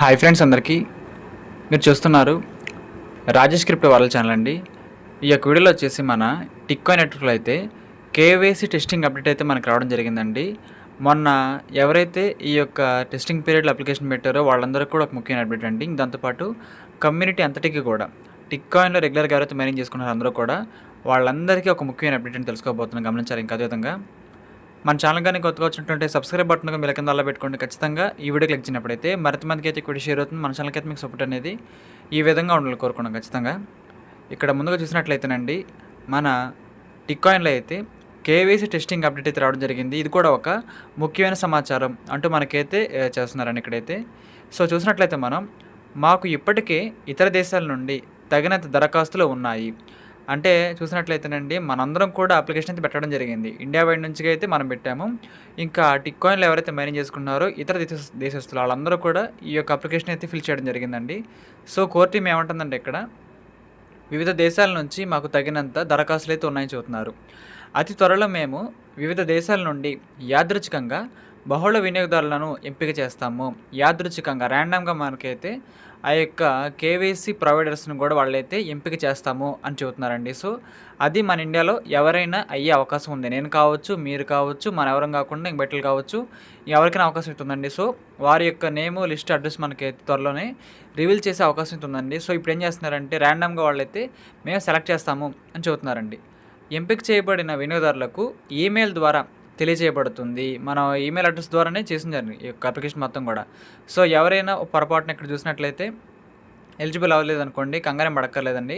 Hi friends అందరికీ. మీరు చూస్తున్నారు రాజేష్ క్రిప్టో వాళ్ళ ఛానల్ అండి. ఈ యొక్క వీడియోలో వచ్చేసి మన టిక్కాయ్ నెట్వర్క్లో అయితే కేవైసీ టెస్టింగ్ అప్డేట్ అయితే మనకు రావడం జరిగిందండి. మొన్న ఎవరైతే ఈ యొక్క టెస్టింగ్ పీరియడ్లో అప్లికేషన్ పెట్టారో వాళ్ళందరికీ కూడా ఒక ముఖ్యమైన అప్డేట్ అండి. దాంతోపాటు కమ్యూనిటీ అంతటికీ కూడా టిక్కాయిన్లో రెగ్యులర్గా ఎవరైతే మైనింగ్ చేసుకున్నారో అందరూ కూడా వాళ్ళందరికీ ఒక ముఖ్యమైన అప్డేట్ అని తెలుసుకోబోతున్నాం. గమనించాలి. ఇంకా అదేవిధంగా మన ఛానల్ కానీ కొత్తగా వచ్చినటువంటి సబ్స్క్రైబ్ బటన్ మీరు కింద అలా పెట్టుకోండి. ఖచ్చితంగా ఈ వీడియో క్లిక్ చేసినప్పుడైతే మరింత మందికి అయితే ఇక్కడ షేర్ అవుతుంది. మన ఛానల్కి అయితే మీకు సపోర్ట్ అనేది ఈ విధంగా ఉండాలి కోరుకున్నాం ఖచ్చితంగా. ఇక్కడ ముందుగా చూసినట్లయితేనండి మన టిక్కాయిన్లో అయితే కేవైసీ టెస్టింగ్ అప్డేట్ అయితే రావడం జరిగింది. ఇది కూడా ఒక ముఖ్యమైన సమాచారం అంటూ మనకైతే చేస్తున్నారండి ఇక్కడైతే. సో చూసినట్లయితే మనం మాకు ఇప్పటికే ఇతర దేశాల నుండి తగినంత దరఖాస్తులు ఉన్నాయి. అంటే చూసినట్లయితేనండి మనందరం కూడా అప్లికేషన్ అయితే పెట్టడం జరిగింది. ఇండియా వైడ్ నుంచి అయితే మనం పెట్టాము. ఇంకా టిక్ కాయిన్లు ఎవరైతే మైనింగ్ చేసుకున్నారో ఇతర దేశ దేశస్తులు వాళ్ళందరూ కూడా ఈ యొక్క అప్లికేషన్ అయితే ఫిల్ చేయడం జరిగిందండి. సో కోర్ టీమ్ ఏమంటుందంటే ఇక్కడ వివిధ దేశాల నుంచి మాకు తగినంత దరఖాస్తులు అయితే ఉన్నాయని చూస్తున్నారు అతి త్వరలో మేము వివిధ దేశాల నుండి యాదృచ్ఛికంగా బహుళ వినియోగదారులను ఎంపిక చేస్తాము. యాదృచ్ఛికంగా ర్యాండమ్గా మనకైతే ఆ యొక్క కేవైసీ ప్రొవైడర్స్ని కూడా వాళ్ళైతే ఎంపిక చేస్తాము అని చెబుతున్నారండి. సో అది మన ఇండియాలో ఎవరైనా అయ్యే అవకాశం ఉంది. నేను కావచ్చు మీరు కావచ్చు మన ఎవరం కాకుండా ఇంక బెట్టలు కావచ్చు ఎవరికైనా అవకాశం ఉంటుందండి. సో వారి యొక్క నేము లిస్ట్ అడ్రస్ మనకి త్వరలోనే రివీల్ చేసే అవకాశం ఉంటుందండి. సో ఇప్పుడు ఏం చేస్తున్నారంటే ర్యాండమ్గా వాళ్ళైతే మేము సెలెక్ట్ చేస్తాము అని చెబుతున్నారండి. ఎంపిక చేయబడిన వినియోగదారులకు ఈమెయిల్ ద్వారా తెలియజేయబడుతుంది. మన ఈమెయిల్ అడ్రస్ ద్వారానే చేసిందండి ఈ యొక్క అప్లికేషన్ మొత్తం కూడా. సో ఎవరైనా పొరపాటున ఇక్కడ చూసినట్లయితే ఎలిజిబుల్ అవ్వలేదు అనుకోండి కంగారం పడక్కర్లేదండి.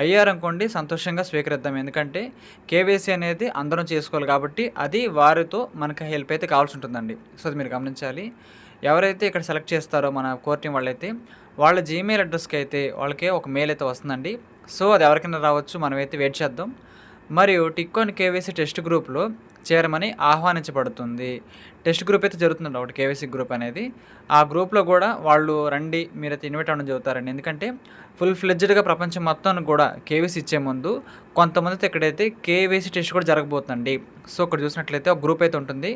అయ్యారనుకోండి సంతోషంగా స్వీకరిద్దాం. ఎందుకంటే కేవైసీ అనేది అందరం చేసుకోవాలి కాబట్టి అది వారితో మనకి హెల్ప్ అయితే కావాల్సి ఉంటుందండి. సో అది మీరు గమనించాలి. ఎవరైతే ఇక్కడ సెలెక్ట్ చేస్తారో మన కోర్ టీం వాళ్ళైతే వాళ్ళ జీమెయిల్ అడ్రస్కి అయితే వాళ్ళకి ఒక మెయిల్ అయితే వస్తుందండి. సో అది ఎవరికైనా రావచ్చు. మనమైతే వెయిట్ చేద్దాం. మరియు టిక్కోన్ కేవైసీ టెస్ట్ గ్రూప్లో చేరమని ఆహ్వానించబడుతుంది. టెస్ట్ గ్రూప్ అయితే జరుగుతుంది ఒకటి కేవైసీ గ్రూప్ అనేది. ఆ గ్రూప్లో కూడా వాళ్ళు రండి మీరైతే ఇన్వైట్ అవ్వడం చదువుతారండి ఎందుకంటే ఫుల్ ఫ్లెడ్జ్డ్గా ప్రపంచం మొత్తం కూడా కేవైసీ ఇచ్చే ముందు కొంతమంది ఇక్కడైతే కేవైసీ టెస్ట్ కూడా జరగబోతుందండి. సో ఇక్కడ చూసినట్లయితే ఒక గ్రూప్ అయితే ఉంటుంది.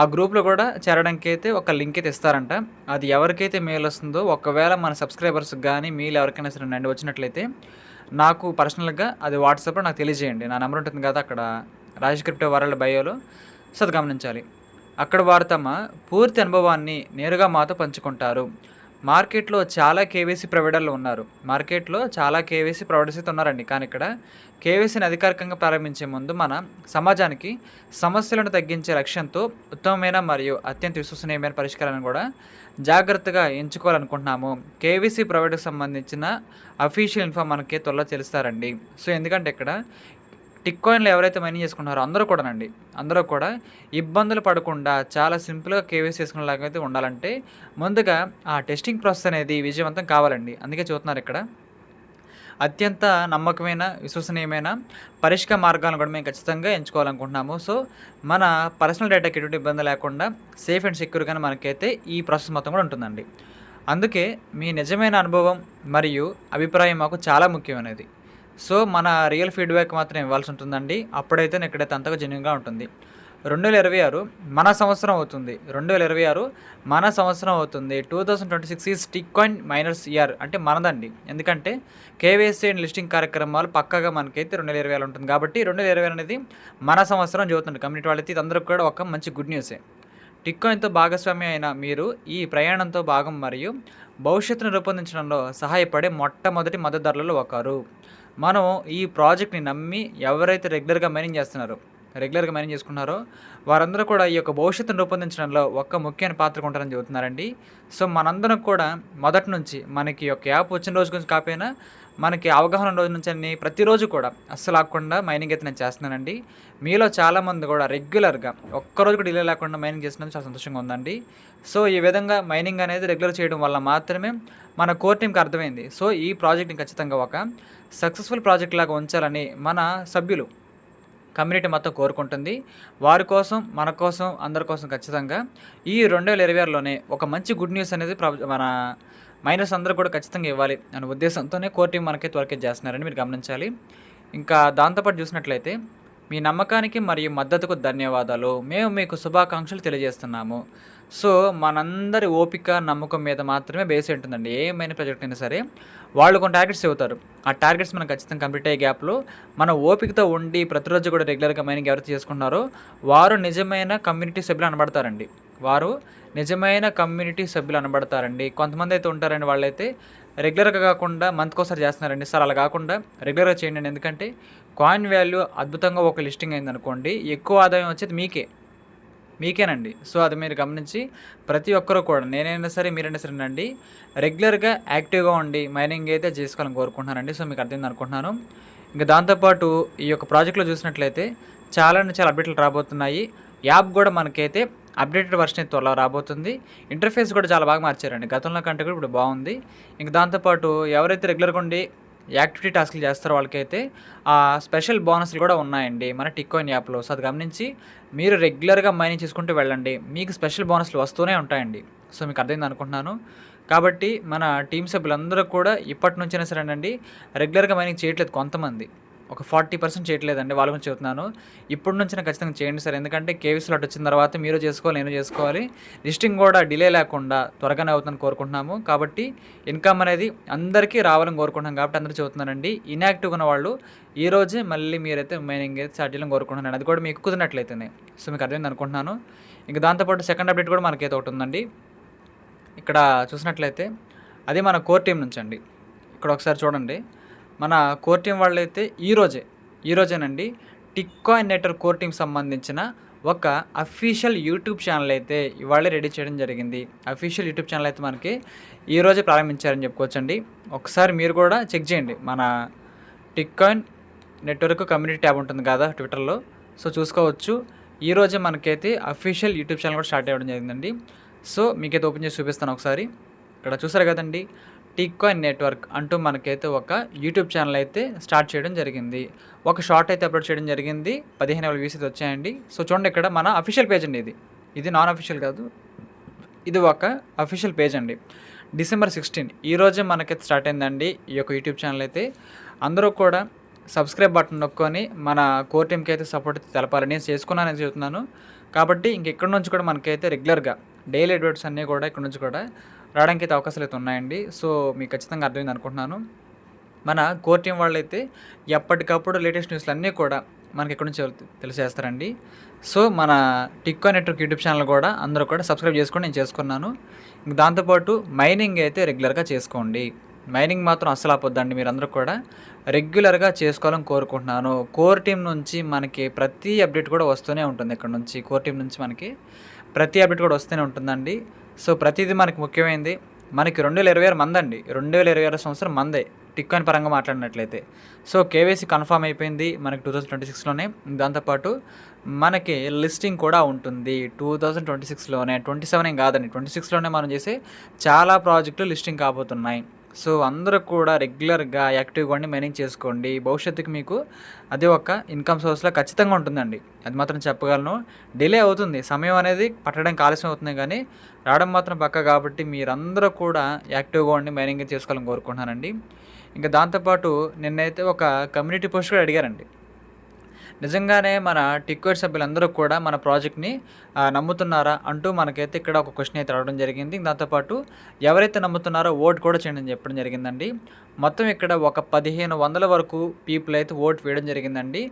ఆ గ్రూప్లో కూడా చేరడానికి అయితే ఒక లింక్ అయితే ఇస్తారంట. అది ఎవరికైతే మెయిల్ వస్తుందో ఒకవేళ మన సబ్స్క్రైబర్స్కి కానీ మీలు ఎవరికైనా సరే నండి వచ్చినట్లయితే నాకు పర్సనల్గా అది వాట్సాప్లో నాకు తెలియజేయండి. నా నెంబర్ ఉంటుంది కదా అక్కడ. రాజేష్ క్రిప్టో వరల్డ్ బయోలో సో అది గమనించాలి అక్కడ వారు తమ పూర్తి అనుభవాన్ని నేరుగా మాతో పంచుకుంటారు. మార్కెట్లో చాలా కేవైసీ ప్రొవైడర్లు ఉన్నారు. మార్కెట్లో చాలా కేవైసీ ప్రొవైడర్స్ అయితే ఉన్నారండి. కానీ ఇక్కడ కేవైసీని అధికారికంగా ప్రారంభించే ముందు మన సమాజానికి సమస్యలను తగ్గించే లక్ష్యంతో ఉత్తమమైన మరియు అత్యంత విశ్వసనీయమైన పరిష్కారాన్ని కూడా జాగ్రత్తగా ఎంచుకోవాలనుకుంటున్నాము. కేవీసీ ప్రొవైడర్కి సంబంధించిన అఫీషియల్ ఇన్ఫామ్ మనకి త్వరలో తెలుస్తారండి. సో ఎందుకంటే ఇక్కడ టిక్ కాయిన్లు ఎవరైతే మైనింగ్ చేసుకుంటారో అందరూ కూడానండి. అందరూ కూడా ఇబ్బందులు పడకుండా చాలా సింపుల్గా కేవైసీ చేసుకునేలాగా అయితే ఉండాలంటే ముందుగా ఆ టెస్టింగ్ ప్రాసెస్ అనేది విజయవంతం కావాలండి. అందుకే చూస్తున్నారు ఇక్కడ. అత్యంత నమ్మకమైన విశ్వసనీయమైన పరిష్కార మార్గాలను కూడా మేము ఖచ్చితంగా ఎంచుకోవాలనుకుంటున్నాము. సో మన పర్సనల్ డేటాకి ఎటువంటి ఇబ్బంది లేకుండా సేఫ్ అండ్ సెక్యూర్గానే మనకైతే ఈ ప్రాసెస్ మొత్తం కూడా ఉంటుందండి. అందుకే మీ నిజమైన అనుభవం మరియు అభిప్రాయం మాకు చాలా ముఖ్యమైనది. సో మన రియల్ ఫీడ్బ్యాక్ మాత్రం ఇవ్వాల్సి ఉంటుందండి. అప్పుడైతే ఇక్కడైతే అంతగా జెన్యున్గా ఉంటుంది. రెండు వేల ఇరవై ఆరు మన సంవత్సరం అవుతుంది. రెండు వేల ఇరవై ఆరు మన సంవత్సరం అవుతుంది. టూ థౌసండ్ ట్వంటీ సిక్స్ ఈ స్టిక్ కాయిన్ మైనర్స్ ఇయర్ అంటే మనదండి. ఎందుకంటే కేవైసీ అండ్ లిస్టింగ్ కార్యక్రమాలు పక్కగా మనకైతే రెండు వేల ఇరవై ఆరు ఉంటుంది. కాబట్టి రెండు వేల ఇరవై అనేది మన సంవత్సరం చదువుతుంది కమ్యూనిటీ వాళ్ళకి ఇది అందరికీ కూడా ఒక మంచి గుడ్ న్యూసే టిక్కాయిన్తో భాగస్వామి అయిన మీరు ఈ ప్రయాణంతో భాగం మరియు భవిష్యత్తును రూపొందించడంలో సహాయపడే మొట్టమొదటి మద్దతుదారులలో ఒకరు. మనం ఈ ప్రాజెక్ట్ని నమ్మి ఎవరైతే రెగ్యులర్గా మైనింగ్ చేస్తున్నారో రెగ్యులర్గా మైనింగ్ చేసుకున్నారో వారందరూ కూడా ఈ యొక్క భవిష్యత్తును రూపొందించడంలో ఒక్క ముఖ్యమైన పాత్ర ఉంటారని చెబుతున్నారండి. సో మనందరం కూడా మొదటి నుంచి మనకి ఒక యాప్ వచ్చిన రోజు గురించి కాకపోయినా మనకి అవగాహన రోజు నుంచి అన్ని ప్రతిరోజు కూడా అస్సలు ఆకుండా మైనింగ్ అయితే నేను చేస్తున్నానండి. మీలో చాలామంది కూడా రెగ్యులర్గా ఒక్కరోజు కూడా డిలే లేకుండా మైనింగ్ చేసినందుకు చాలా సంతోషంగా ఉందండి. సో ఈ విధంగా మైనింగ్ అనేది రెగ్యులర్ చేయడం వల్ల మాత్రమే మన కోర్ టీంకి అర్థమైంది. సో ఈ ప్రాజెక్ట్ని ఖచ్చితంగా ఒక సక్సెస్ఫుల్ ప్రాజెక్ట్ లాగా ఉంచాలని మన సభ్యులు కమ్యూనిటీ మొత్తం కోరుకుంటుంది. వారి కోసం మన కోసం అందరి కోసం ఖచ్చితంగా ఈ రెండు వేల ఇరవై ఆరులోనే ఒక మంచి గుడ్ న్యూస్ అనేది మన మైనస్ అందరూ కూడా ఖచ్చితంగా ఇవ్వాలి అనే ఉద్దేశంతోనే కోర్టు మనకి త్వరకే చేస్తున్నారని మీరు గమనించాలి. ఇంకా దాంతోపాటు చూసినట్లయితే మీ నమ్మకానికి మరియు మద్దతుకు ధన్యవాదాలు. మేము మీకు శుభాకాంక్షలు తెలియజేస్తున్నాము. సో మనందరి ఓపిక నమ్మకం మీద మాత్రమే బేస్ ఉంటుందండి. ఏమైనా ప్రాజెక్ట్ అయినా సరే వాళ్ళు కొన్ని టార్గెట్స్ చెబుతారు. ఆ టార్గెట్స్ మనం ఖచ్చితంగా కంప్లీట్ అయ్యే గ్యాప్లో మన ఓపికతో ఉండి ప్రతిరోజు కూడా రెగ్యులర్గా మైనింగ్ ఎవరైతే చేసుకున్నారో వారు నిజమైన కమ్యూనిటీ సభ్యులు అనబడతారండి. వారు నిజమైన కమ్యూనిటీ సభ్యులు అనబడతారండి. కొంతమంది అయితే ఉంటారండి వాళ్ళైతే రెగ్యులర్గా కాకుండా మంత్కి ఒకసారి చేస్తున్నారండి. సార్ అలా కాకుండా రెగ్యులర్గా చేయండి ఎందుకంటే కాయిన్ వాల్యూ అద్భుతంగా ఒక లిస్టింగ్ అయింది అనుకోండి ఎక్కువ ఆదాయం వచ్చేది మీకే. మీకేనండి. సో అది మీరు గమనించి ప్రతి ఒక్కరూ కూడా నేనైనా సరే మీరైనా సరే అండి రెగ్యులర్గా యాక్టివ్గా ఉండి మైనింగ్ అయితే చేసుకోవాలని కోరుకుంటున్నానండి. సో మీకు అర్థమైంది అనుకుంటున్నాను. ఇంకా దాంతోపాటు ఈ యొక్క ప్రాజెక్ట్లో చూసినట్లయితే చాలా అంటే చాలా అప్డేట్లు రాబోతున్నాయి. యాప్ కూడా మనకైతే అప్డేటెడ్ వర్షన్ త్వరలో రాబోతుంది. ఇంటర్ఫేస్ కూడా చాలా బాగా మార్చారండి. గతంలో కంటే కూడా ఇప్పుడు బాగుంది. ఇంకా దాంతోపాటు ఎవరైతే రెగ్యులర్గా ఉండి యాక్టివిటీ టాస్క్లు చేస్తారో వాళ్ళకైతే. ఆ స్పెషల్ బోనస్లు కూడా ఉన్నాయండి మన టిక్కోయిన్ యాప్లో. సో అది గమనించి మీరు రెగ్యులర్గా మైనింగ్ చేసుకుంటూ వెళ్ళండి. మీకు స్పెషల్ బోనస్లు వస్తూనే ఉంటాయండి. సో మీకు అర్థమైంది అనుకుంటున్నాను. కాబట్టి మన టీం సభ్యులందరూ కూడా ఇప్పటి నుంచైనా సరేనండి రెగ్యులర్గా మైనింగ్ చేయట్లేదు కొంతమంది. ఒక ఫార్టీ పర్సెంట్ చేయట్లేదండి వాళ్ళ గురించి చెబుతున్నాను ఇప్పటి నుంచి నాకు ఖచ్చితంగా చేయండి సార్. ఎందుకంటే కేవీ స్లాట్ వచ్చిన తర్వాత మీరు చేసుకోవాలి నేను చేసుకోవాలి. లిస్టింగ్ కూడా డిలే లేకుండా త్వరగానే అవుతుందని కోరుకుంటున్నాము. కాబట్టి ఇన్కమ్ అనేది అందరికీ రావాలని కోరుకుంటున్నాం కాబట్టి అందరూ చెబుతున్నానండి. ఇన్యాక్టివ్ ఉన్న వాళ్ళు ఈ రోజే మళ్ళీ మీరైతే మైనింగ్ అయితే స్టార్ట్ చేయాలని కోరుకుంటున్నాను అది కూడా మీకు కుదిరినట్లయితేనే. సో మీకు అర్థమైంది అనుకుంటున్నాను. ఇంకా దాంతోపాటు సెకండ్ అప్డేట్ కూడా మనకైతే ఒకటి ఉందండి. ఇక్కడ చూసినట్లయితే అది మన కోర్ టీం నుంచి అండి. ఇక్కడ ఒకసారి చూడండి. మన కోర్ టీం వాళ్ళైతే ఈరోజే ఈరోజేనండి టిక్కాయిన్ నెట్వర్క్ కోర్ సంబంధించిన ఒక అఫీషియల్ యూట్యూబ్ ఛానల్ అయితే ఇవాళే రెడీ చేయడం జరిగింది. అఫీషియల్ యూట్యూబ్ ఛానల్ అయితే మనకి ఈరోజే ప్రారంభించారని చెప్పుకోవచ్చండి. ఒకసారి మీరు కూడా చెక్ చేయండి. మన టిక్కాయిన్ నెట్వర్క్ కమ్యూనిటీ ట్యాబ్ ఉంటుంది కదా ట్విట్టర్లో. సో చూసుకోవచ్చు. ఈరోజే మనకైతే అఫీషియల్ యూట్యూబ్ ఛానల్ కూడా స్టార్ట్ అవ్వడం జరిగిందండి. సో మీకైతే ఓపెన్ చేసి చూపిస్తాను ఒకసారి. ఇక్కడ చూసారు కదండి. టిక్కాయిన్ నెట్వర్క్ అంటూ మనకైతే ఒక యూట్యూబ్ ఛానల్ అయితే స్టార్ట్ చేయడం జరిగింది. ఒక షార్ట్ అయితే అప్లోడ్ చేయడం జరిగింది. పదిహేను వేల వ్యూస్ అయితే వచ్చాయండి. సో చూడండి ఇక్కడ మన అఫీషియల్ పేజ్ అండి ఇది. ఇది నాన్ అఫీషియల్ కాదు. ఇది ఒక అఫీషియల్ పేజ్ అండి. డిసెంబర్ సిక్స్టీన్ ఈరోజే మనకైతే స్టార్ట్ అయిందండి ఈ యొక్క యూట్యూబ్ ఛానల్ అయితే. అందరూ కూడా సబ్స్క్రైబ్ బటన్ నొక్కొని మన కోర్ టీమ్కి అయితే సపోర్ట్ తెలపాలని నేను చేసుకున్నానని చెబుతున్నాను. కాబట్టి ఇంక ఇక్కడ నుంచి కూడా మనకైతే రెగ్యులర్గా డైలీ అడ్వర్ట్స్ అన్నీ కూడా ఇక్కడ నుంచి కూడా రావడానికి అయితే అవకాశాలు అయితే ఉన్నాయండి. సో మీకు ఖచ్చితంగా అర్థమైంది అనుకుంటున్నాను. మన కోర్ టీం వాళ్ళైతే ఎప్పటికప్పుడు లేటెస్ట్ న్యూస్లు అన్నీ కూడా మనకి ఎక్కడి నుంచి తెలిసేస్తారండి. సో మన టిక్కో నెట్వర్క్ యూట్యూబ్ ఛానల్ కూడా అందరూ కూడా సబ్స్క్రైబ్ చేసుకొని నేను చేసుకున్నాను. ఇంక దాంతోపాటు మైనింగ్ అయితే రెగ్యులర్గా చేసుకోండి. మైనింగ్ మాత్రం అస్సలు ఆపొద్దండి మీరందరూ కూడా. రెగ్యులర్గా చేసుకోవాలని కోరుకుంటున్నాను. కోర్ టీం నుంచి మనకి ప్రతి అప్డేట్ కూడా వస్తూనే ఉంటుంది. ఇక్కడ నుంచి కోర్ టీం నుంచి మనకి ప్రతి అప్డేట్ కూడా వస్తూనే ఉంటుందండి. సో ప్రతిదీ మనకు ముఖ్యమైనది మనకి రెండు వేల ఇరవై ఆరు మందండి. రెండు వేల ఇరవై ఆరు సంవత్సరం మందే. టిక్కాయిన్ పరంగా మాట్లాడినట్లయితే. సో కేవైసీ కన్ఫామ్ అయిపోయింది మనకి టూ థౌజండ్ ట్వంటీ సిక్స్లోనే. దాంతోపాటు మనకి లిస్టింగ్ కూడా ఉంటుంది. టూ థౌజండ్ ట్వంటీ సిక్స్లోనే. ట్వంటీ సెవెన్ ఏం కాదండి. ట్వంటీ సిక్స్లోనే మనం చేసే చాలా ప్రాజెక్టులు లిస్టింగ్ కాబోతున్నాయి. సో అందరూ కూడా రెగ్యులర్గా యాక్టివ్గా ఉండి మేనేజ్ చేసుకోండి. భవిష్యత్తుకి మీకు అది ఒక ఇన్కమ్ సోర్స్లో ఖచ్చితంగా ఉంటుందండి. అది మాత్రం చెప్పగలను. డిలే అవుతుంది. సమయం అనేది పట్టడానికి ఆలస్యం అవుతుంది కానీ రావడం మాత్రం పక్క కాబట్టి మీరందరూ కూడా యాక్టివ్గా ఉండి మైనింగ్ చేసుకోవాలని కోరుకుంటున్నానండి. ఇంకా దాంతోపాటు నిన్నైతే ఒక కమ్యూనిటీ పోస్ట్ కూడా అడిగారండి. నిజంగానే మన టిక్వేట్ సభ్యులందరూ కూడా మన ప్రాజెక్ట్ని నమ్ముతున్నారా అంటూ మనకైతే ఇక్కడ ఒక క్వశ్చన్ అయితే రావడం జరిగింది. దాంతోపాటు ఎవరైతే నమ్ముతున్నారో ఓట్ కూడా చేయండి చెప్పడం జరిగిందండి. మొత్తం ఇక్కడ ఒక పదిహేను వందల వరకు పీపుల్ అయితే ఓట్ వేయడం జరిగిందండి.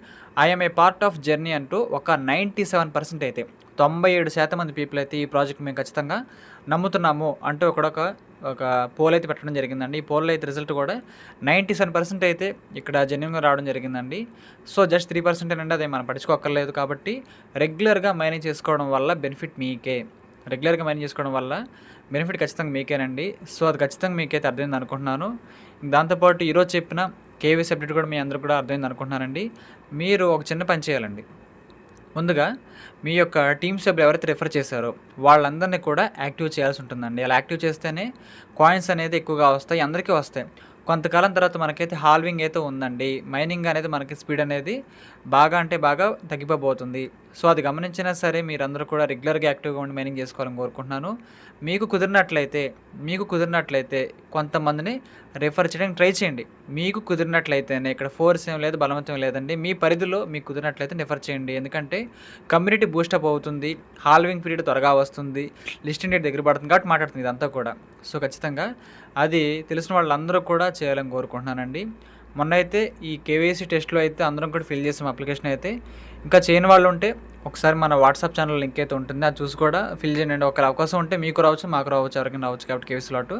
I'm a part of journey అంటూ ఒక నైంటీ సెవెన్ పర్సెంట్ అయితే తొంభై ఏడు శాతం మంది పీపుల్ అయితే ఈ ప్రాజెక్ట్ మేము ఖచ్చితంగా నమ్ముతున్నాము అంటూ ఇక్కడ ఒక ఒక పోల్ అయితే పెట్టడం జరిగిందండి. ఈ పోల్లో అయితే రిజల్ట్ కూడా నైంటీ సెవెన్ పర్సెంట్ అయితే ఇక్కడ జెన్యున్గా రావడం జరిగిందండి. సో జస్ట్ త్రీ పర్సెంట్ అండి అది మనం పట్టించుకోక్కర్లేదు కాబట్టి రెగ్యులర్గా మైనింగ్ చేసుకోవడం వల్ల బెనిఫిట్ మీకే. రెగ్యులర్గా మైనింగ్ చేసుకోవడం వల్ల బెనిఫిట్ ఖచ్చితంగా మీకేనండి. సో అది ఖచ్చితంగా మీకైతే అర్థమైంది అనుకుంటున్నాను. దాంతోపాటు ఈరోజు చెప్పిన కేవీసీ అప్డేట్ కూడా మీ అందరూ కూడా అర్థమైంది అనుకుంటున్నానండి. మీరు ఒక చిన్న పని చేయాలండి. ముందుగా మీ యొక్క టీమ్ సభ్యులు ఎవరైతే రిఫర్ చేశారో వాళ్ళందరినీ కూడా యాక్టివ్ చేయాల్సి ఉంటుందండి. అలా యాక్టివ్ చేస్తేనే కాయిన్స్ అనేది ఎక్కువగా వస్తాయి అందరికీ వస్తాయి. కొంతకాలం తర్వాత మనకైతే హాల్వింగ్ అయితే ఉందండి. మైనింగ్ అనేది మనకి స్పీడ్ అనేది బాగా అంటే బాగా తగ్గిపోబోతుంది. సో అది గమనించినా సరే మీరందరూ కూడా రెగ్యులర్గా యాక్టివ్గా ఉండి మైనింగ్ చేసుకోవాలని కోరుకుంటున్నాను. మీకు కుదిరినట్లయితే మీకు కుదిరినట్లయితే కొంతమందిని రిఫర్ చేయడానికి ట్రై చేయండి. మీకు కుదిరినట్లయితేనే ఇక్కడ ఫోర్స్ ఏం లేదు బలవంతం లేదండి. మీ పరిధిలో మీకు కుదిరినట్లయితే రిఫర్ చేయండి. ఎందుకంటే కమ్యూనిటీ బూస్టప్ అవుతుంది హాల్వింగ్ పీరియడ్ త్వరగా వస్తుంది లిస్టింగ్ డేట్ దగ్గర పడుతుంది కాబట్టి మాట్లాడుతుంది ఇదంతా కూడా. సో ఖచ్చితంగా అది తెలిసిన వాళ్ళందరూ కూడా చేయాలని కోరుకుంటున్నానండి. మొన్న అయితే ఈ కేవైసీ టెస్ట్లో అయితే అందరం కూడా ఫిల్ చేసాం అప్లికేషన్ అయితే. ఇంకా చేయని వాళ్ళు ఉంటే ఒకసారి మన వాట్సాప్ ఛానల్ లింక్ అయితే ఉంటుంది. అది చూసి కూడా ఫిల్ చేయండి. ఒకరి అవకాశం ఉంటే మీకు రావచ్చు మాకు రావచ్చు ఎవరికైనా రావచ్చు కాబట్టి కేవీసీ లాట్.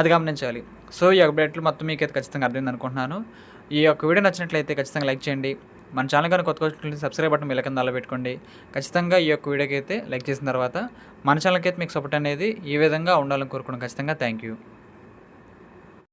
అది గమనించాలి. సో ఈ అప్డేట్లు మొత్తం మీకు అయితే ఖచ్చితంగా అర్థమైంది అనుకుంటున్నాను ఈ యొక్క వీడియో నచ్చినట్లయితే ఖచ్చితంగా లైక్ చేయండి. మన ఛానల్ కానీ కొత్త కొత్త సబ్స్క్రైబ్ బటన్ మీ కింద పెట్టుకోండి ఖచ్చితంగా ఈ యొక్క వీడియోకి అయితే లైక్ చేసిన తర్వాత మన ఛానల్కి అయితే మీకు సపోర్ట్ అనేది ఈ విధంగా ఉండాలని కోరుకున్నాను ఖచ్చితంగా థ్యాంక్ యూ.